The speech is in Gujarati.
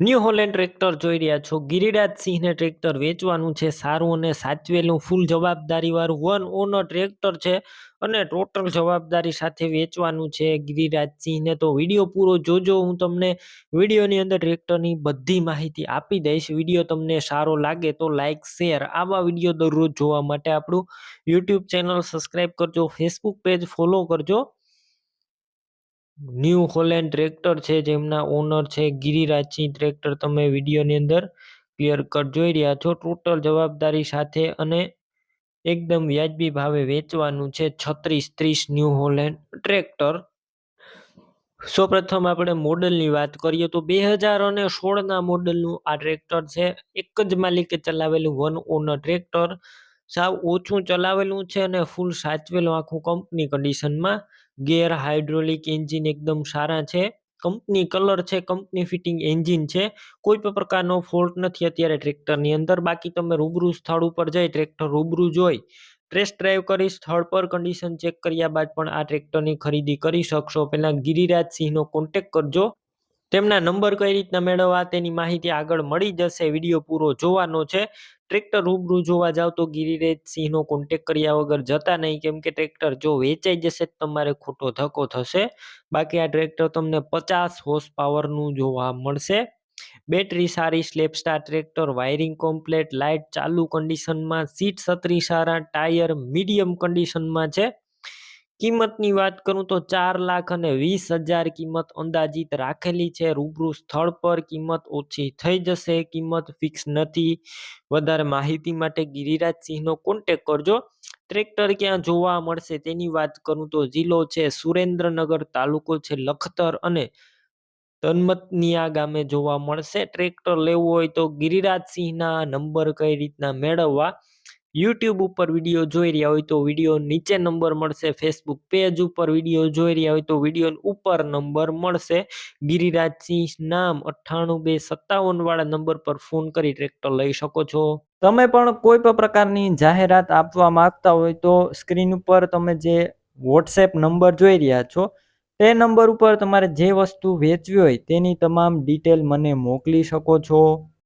ન્યૂ હોલેન્ડ ટ્રેક્ટર જોઈ રહ્યા છો. ગિરિરાજ સિંહને ટ્રેક્ટર વેચવાનું છે. સારું અને સાચવેલું ફૂલ જવાબદારીવાળું વન ઓનર ટ્રેક્ટર છે અને ટોટલ જવાબદારી સાથે વેચવાનું છે ગિરિરાજ સિંહને. તો વીડિયો પૂરો જોજો. હું તમને વિડીયોની અંદર ટ્રેક્ટરની બધી માહિતી આપી દઈશ. વીડિયો તમને સારો લાગે તો લાઇક શેર આવા વીડિયો દરરોજ જોવા માટે આપણું યુટ્યુબ ચેનલ સબસ્ક્રાઈબ કરજો. ફેસબુક પેજ ફોલો કરજો. ન્યૂ હોલેન્ડ ટ્રેક્ટર છે, જેમના ઓનર છે ગિરિરાજસિંહ ટ્રેક્ટર. તમે વિડીયોની અંદર ક્લિયર કટ જોઈ રહ્યા છો. ટોટલ જવાબદારી સાથે અને એકદમ વ્યાજબી ભાવે વેચવાનું છે છત્રીસ ત્રીસ ન્યૂ હોલેન્ડ ટ્રેક્ટર. સૌપ્રથમ આપણે મોડલની વાત કરીએ તો બે હજાર અને સોળના મોડલનું આ ટ્રેક્ટર છે. એક જ માલિકે ચલાવેલું વન ઓનર ટ્રેક્ટર. સાવ ઓછું ચલાવેલું છે અને ફૂલ સાચવેલું આખું કંપની કન્ડિશનમાં ગેર હાઇડ્રોલિક એન્જિન એકદમ સારા છે. કંપની કલર છે કંપની ફિટિંગ એન્જિન છે. કોઈ પણ પ્રકારનો ફોલ્ટ નથી અત્યારે ટ્રેક્ટરની અંદર. બાકી તમે રૂબરૂ સ્થળ ઉપર જઈ ટ્રેક્ટર રૂબરૂ જોઈ ટેસ્ટ ડ્રાઈવ કરી, સ્થળ પર કન્ડિશન ચેક કર્યા બાદ પણ આ ટ્રેક્ટરની ખરીદી કરી શકશો. પહેલાં ગિરિરાજ સિંહનો કોન્ટેક કરજો. તેમના નંબર કઈ રીતના મેળવવા તેની માહિતી આગળ મળી જશે. વીડિયો પૂરો જોવાનો છે. ટ્રેક્ટર રૂબરૂ જોવા જાવ તો ગિરિરાજ સિંહનો કોન્ટેક કર્યા વગર જતા નહીં. કેમ કે ટ્રેક્ટર જો વેચાઈ જશે તમારે ખોટો ધક્કો થશે. બાકી આ ટ્રેક્ટર તમને પચાસ હોર્સ પાવરનું જોવા મળશે. બેટરી સારી સ્લેપ સ્ટાર ટ્રેક્ટર વાયરિંગ કોમ્પ્લેટ લાઇટ ચાલુ કન્ડિશનમાં સીટ છત્રી સારા ટાયર મીડિયમ કન્ડિશનમાં છે. કિંમતની વાત કરું તો ચાર લાખ અને વીસ હજાર કિંમત અંદાજિત રાખેલી છે. રૂબરૂ સ્થળ પર કિંમત ઓછી થઈ જશે. કિંમત ફિક્સ નથી. વધારે માહિતી માટે ગિરિરાજસિંહનો કોન્ટેક કરજો. ટ્રેક્ટર ક્યાં જોવા મળશે તેની વાત કરું તો જિલ્લો છે સુરેન્દ્રનગર, તાલુકો છે લખતર અને તન્મતનિયા ગામે જોવા મળશે. ટ્રેક્ટર લેવું હોય તો ગિરિરાજસિંહના નંબર કઈ રીતના મેળવવા? યુટ્યુબ ઉપર વીડિયો જોઈ રહ્યા હોય તો વીડિયો નીચે નંબર મળશે. ફેસબુક પેજ ઉપર વીડિયો જોઈ રહ્યા હોય તો વીડિયો ઉપર નંબર મળશે. ગિરિરાજ સિંહ નામ અઠ્ઠાણું બે સત્તાવન વાળા નંબર પર ફોન કરી ટ્રેક્ટર લઈ શકો છો. તમે પણ કોઈ પણ પ્રકારની જાહેરાત આપવા માંગતા હોય તો સ્ક્રીન ઉપર તમે જે વોટ્સએપ નંબર જોઈ રહ્યા છો, તે નંબર ઉપર તમારે જે વસ્તુ વેચવી હોય તેની તમામ ડિટેલ મને મોકલી શકો છો.